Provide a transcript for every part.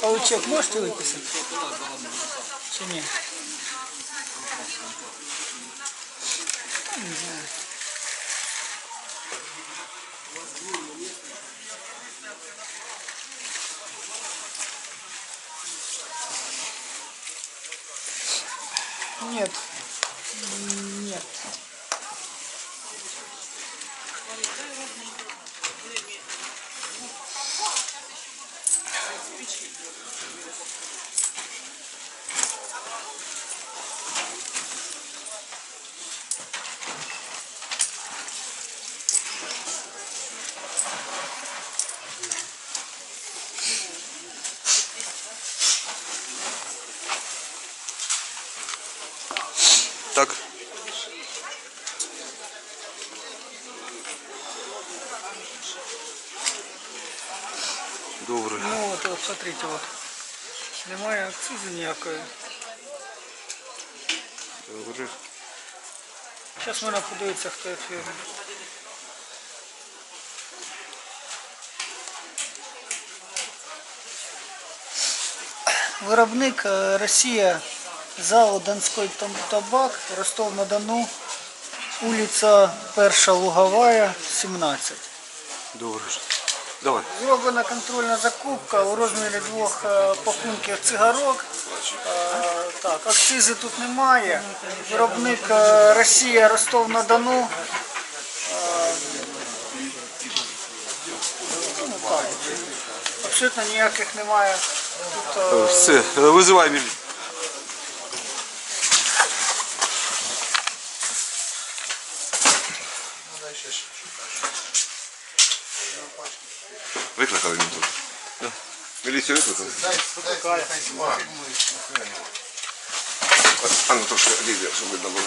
Паучок можете виписати? Чи ні? Не знаю. Нет. Нет. Так. Добре. Ну вот, вот, смотрите, вот. Немає акцизу ніякої. Добре. Зараз можна подивитися, хто фірма. Виробник е, Росія, ЗАО Донський табак, Ростов-на-Дону, вулиця Перша Луговая, 17. Добре. Давай. Зроблена контрольна закупка у розмірі двох е, пакунків цигарок. Е, Так, акцизи тут немає. Виробник е, Росія Ростов-на-Дону. Е, ну, так. Абсолютно ніяких немає. Тут е, Все, е, визивай міліцію. Викликали він тут. Да. Міліцію викликали? А ну трошки ліві, щоб видно було.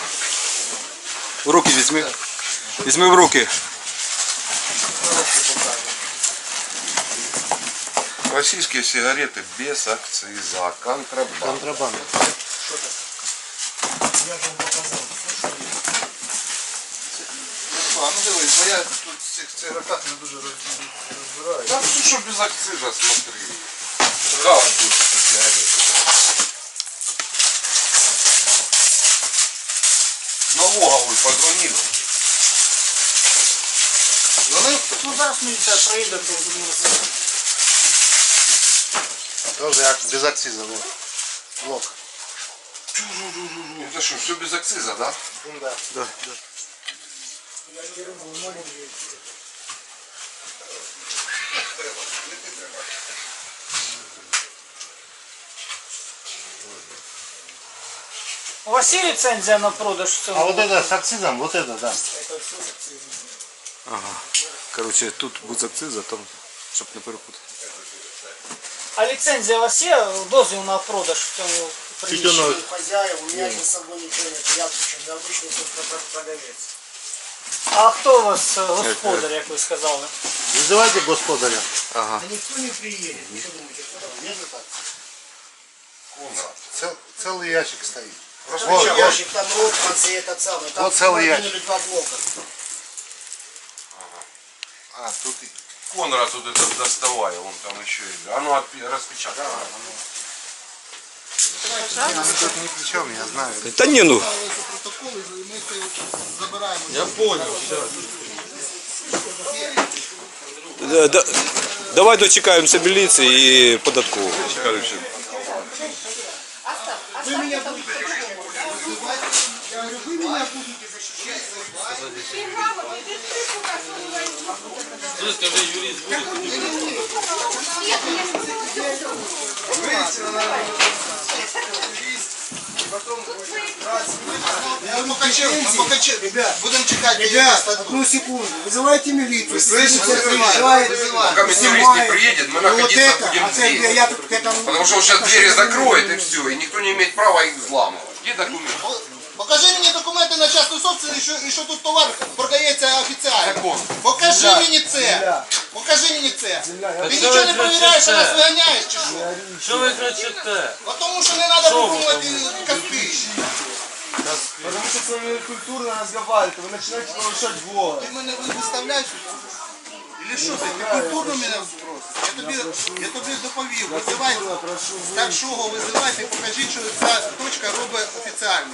В руки візьми. Візьми в руки. Российские сигареты без акциза, контрабанда. Контрабанда. А, ну дивись, бо я тут в цих цигарках не дуже роз- розбираюся. Да ну что без акциза, смотри. Гала будет эта сигарета. Налоговый позвонил. Вони ну, зараз міліція приїде, то теж як без акцизу. во. Блок. Это что, все без акциза, да? Ну, да. Да, да. У вас є ліцензія на продаж цього? А вот это с акцизом, вот это, да. Ага. Короче, тут без акциза, там, щоб не перепутати. А ліцензія у вас є? Дозвіл на продаж в цьому приміщенні? Тютюновый. хозяев, у меня с собой ничего нет. Я причем, я обычный тут продавец. А хто у вас е, господар, як ви сказали? Вызывайте господаря. Ага. Да никто не приедет. Что думаете, кто там едет так? Цел- целый ящик стоит. Вот ящик, там Ротманс и этот самый. Там Вот целый ящик. два блока. А, тут и... Конрад тут это доставай, он там еще и... А ну, отпи- распечатай. Они тут ни при чем, я знаю. Да не ну. Я понял. Да, да, давай дочекаємося міліції і податкового. Покачаем, мы покачаем. Ребят, будем чекать. Ребят, одну секунду. Вызывайте милицию. Слышите, Милиция вызываем, приезжает. Пока милиция не приедет, мы Ну, вот находиться это, будем здесь. я тут к этому... Потому что он сейчас двери закроет и все, и никто не имеет права их взламывать. Где документы? Покажи мені документи на частну собственность, і що, і що тут товар продається офіціально. Закон. Покажи мені це. Покажи мені це. Ти нічого не перевіряєш, а нас виганяєш чи що? Що ви кричите? А Тому що не треба виконувати казки. Потому что с вами культурно разговаривать, вы начинаете повышать голос. Ти мене виставляєш? Или що ти? Ти культурно мене Я тобі, я тобі доповів, визивай старшого, визивайте, покажіть, що ця точка робить офіціально.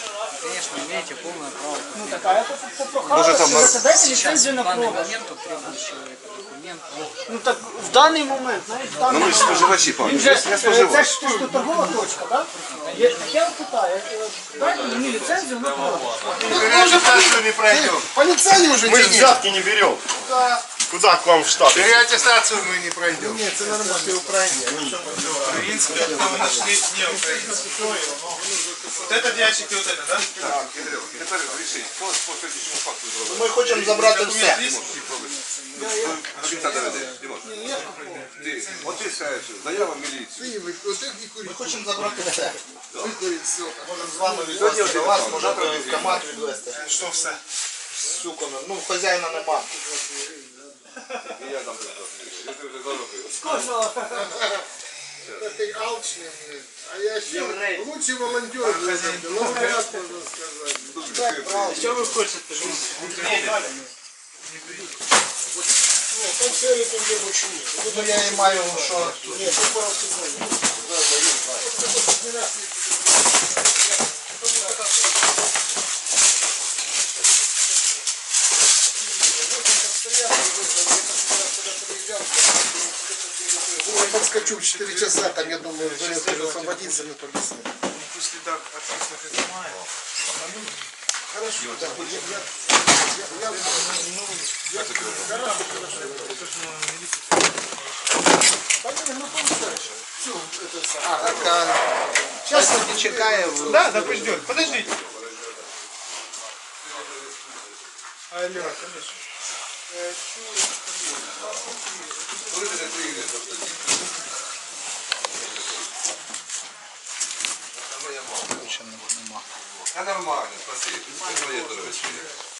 Конечно, имеете полное право. Ну так, а я тут попрохала, Може, там на- що дайте ліцензію В на данный продаж. момент тут требует человека документ. Ну так в даний момент, знаєш, в даний Ну ми ж момент. споживачі, пане. Він же, Я е, це споживач. ж просто торгова точка, так? Я, так я питаю, е, дайте мені ліцензію на продаж. Переаттестацию не пройдем. Полицейный уже Мы же взятки не берем. Куда к вам в штат? Переаттестацию мы не пройдем. Нет, это нормально. Ты украинец. Украинская, мы нашли не украинская. Вот это дядчик и вот это, да? Так, Кирило, тепер рішіть, хто по сьогоднішньому факту зробив? Ми хочемо забрати все. До кінця доведеш, Дімон. Ти, от ти скажеш, заява в міліцію. Ми хочемо забрати все. Можемо з вами Сьогодні відвести один до вас, там, можете завтра в команд відвести. Что все? Сука, ну хазяїна нема. Там прийду. Я тебе вже заробив. Ты алчный, блин. А я еще лучший волонтер, лауреат, можно сказать. Что вы хотите? Ну, там цели там где больше нет. Ну я і маю, що Нет, тут пару секунд. Я подскочу в 4 часа, там, я думаю, Зеленский освободится, мы побесим. После так ответственных изымает. Хорошо, да. Я, я, я, я, Все, это самое. так, а, зараз не чекає. Да, да пусть ждет. Подождите. Алло, конечно. Та нормально, спасибо. Це моє здоров'я.